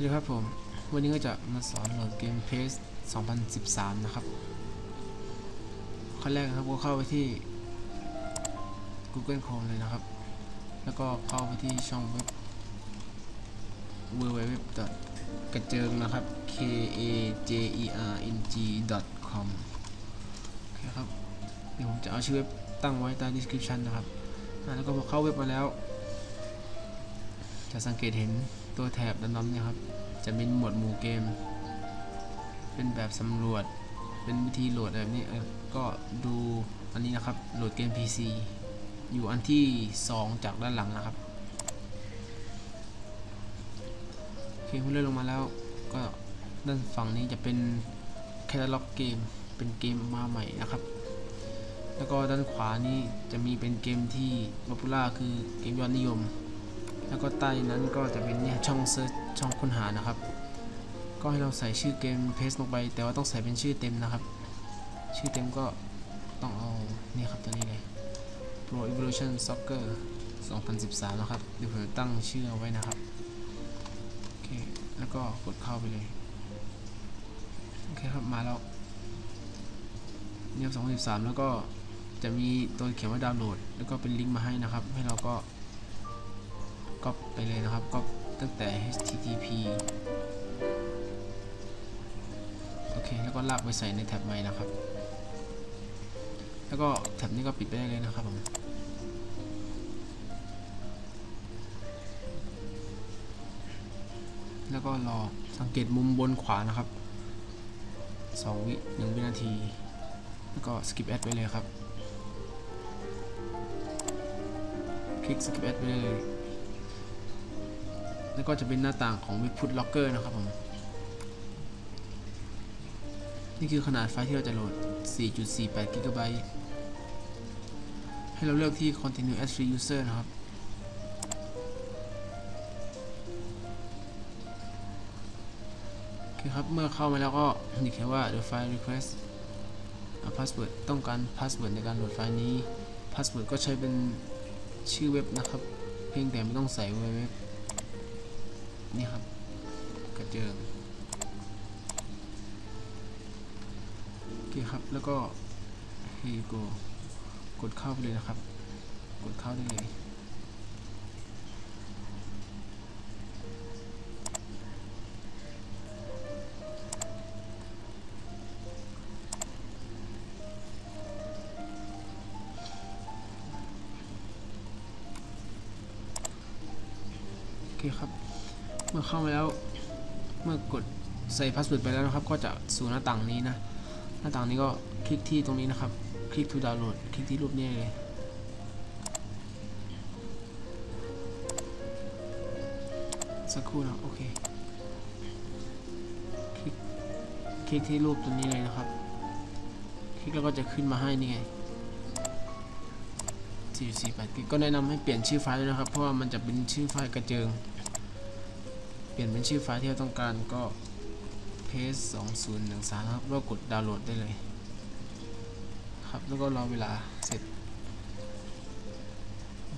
วัสดีครับผม วันนี้ก็จะมาสอนโหลดเกม PES 2013 นะครับ ขั้นแรกครับก็เข้าไปที่ Google Chrome เลยนะครับ แล้วก็เข้าไปที่ช่องเว็บ www. กระเจิงนะครับ k a j e r n g com โอเคครับ เดี๋ยวผมจะเอาชื่อเว็บตั้งไว้ใต้ description นะครับ แล้วก็พอเข้าเว็บมาแล้ว จะสังเกตเห็นตัวแถบดำๆเนี่ยครับ จะเป็นหมวดหมู่เกม เป็นแบบสำรวจ เป็นวิธีโหลดแบบนี้เออก็ดูอันนี้นะครับ โหลดเกม PC อยู่อันที่ 2 จากด้านหลังนะครับโอเคพอเลื่อนลงมาแล้ว ก็ด้านฝั่งนี้จะเป็นแคตตาล็อกเกม เป็นเกมมาใหม่นะครับ แล้วก็ด้านขวานี้จะมีเป็นเกมที่ป๊อปปูล่าคือเกมยอดนิยม แล้วก็ใต้นั้นก็จะเป็นเนี่ยช่องเซิร์ชช่องค้นหานะครับ ก็ให้เราใส่ชื่อเกมเพสลงไป แต่ว่าต้องใส่เป็นชื่อเต็มนะครับ ชื่อเต็มก็ต้องเอานี่ครับตัวนี้เลย Pro Evolution Soccer 2013 นะครับ เดี๋ยวผมตั้งชื่อเอาไว้นะครับ โอเค แล้วก็กดเข้าไปเลย โอเคครับ มาแล้วเนี่ย2013 แล้วก็จะมีตัวเขียนว่าดาวน์โหลด แล้วก็เป็นลิงก์มาให้นะครับ ให้เราก็ ก๊อปไปเลยนะครับก๊อปตั้งแต่ http โอเค แล้วก็ลากไปใส่ในแท็บใหม่นะครับ แล้วก็แท็บนี้ก็ปิดไปได้เลยนะครับผมแล้วก็รอสังเกตมุมบนขวานะครับ 2 วิ1วินาที แล้วก็ skip ad ไปเลยครับ คลิก skip ad ไปเลย แล้วก็จะเป็นหน้าต่างของ Webput Locker นะครับผม นี่คือขนาดไฟล์ที่เราจะโหลด 4.48 GB ให้เราเลือกที่ Continue as free user นะครับโอเคครับ เมื่อเข้ามาแล้วก็นี่เขียนว่า the file request password ต้องการ password ในการโหลดไฟล์นี้ password ก็ใช้เป็นชื่อเว็บนะครับ เพียงแต่ไม่ต้องใส่เว็บ นี่ครับ กระเจิงโอเคครับ แล้วก็ here go กดเข้าไปเลยนะครับ กดเข้าได้เลยโอเคครับ เมื่อเข้ามาแล้ว เมื่อกดใส่พาสเวิร์ดไปแล้วนะครับ ก็จะสู่หน้าต่างนี้นะ หน้าต่างนี้ก็คลิกที่ตรงนี้นะครับ คลิก to download คลิกที่รูปนี้เลย สักครู่นะ โอเค คลิก คลิกที่รูปตัวนี้เลยนะครับ คลิกแล้วก็จะขึ้นมาให้นี่ไง448ก็แนะนำให้เปลี่ยนชื่อไฟล์นะครับ เพราะว่ามันจะเป็นชื่อไฟล์กระเจิง ลี่ยนเป็นชื่อไฟล์ที่เราต้องการก็ paste 2013ครับแล้วกดดาวน์โหลดได้เลย ครับแล้วก็รอเวลาเสร็จ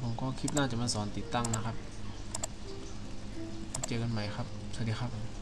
ผมก็คลิปหน้าจะมาสอนติดตั้งนะครับ เจอกันใหม่ครับ สวัสดีครับ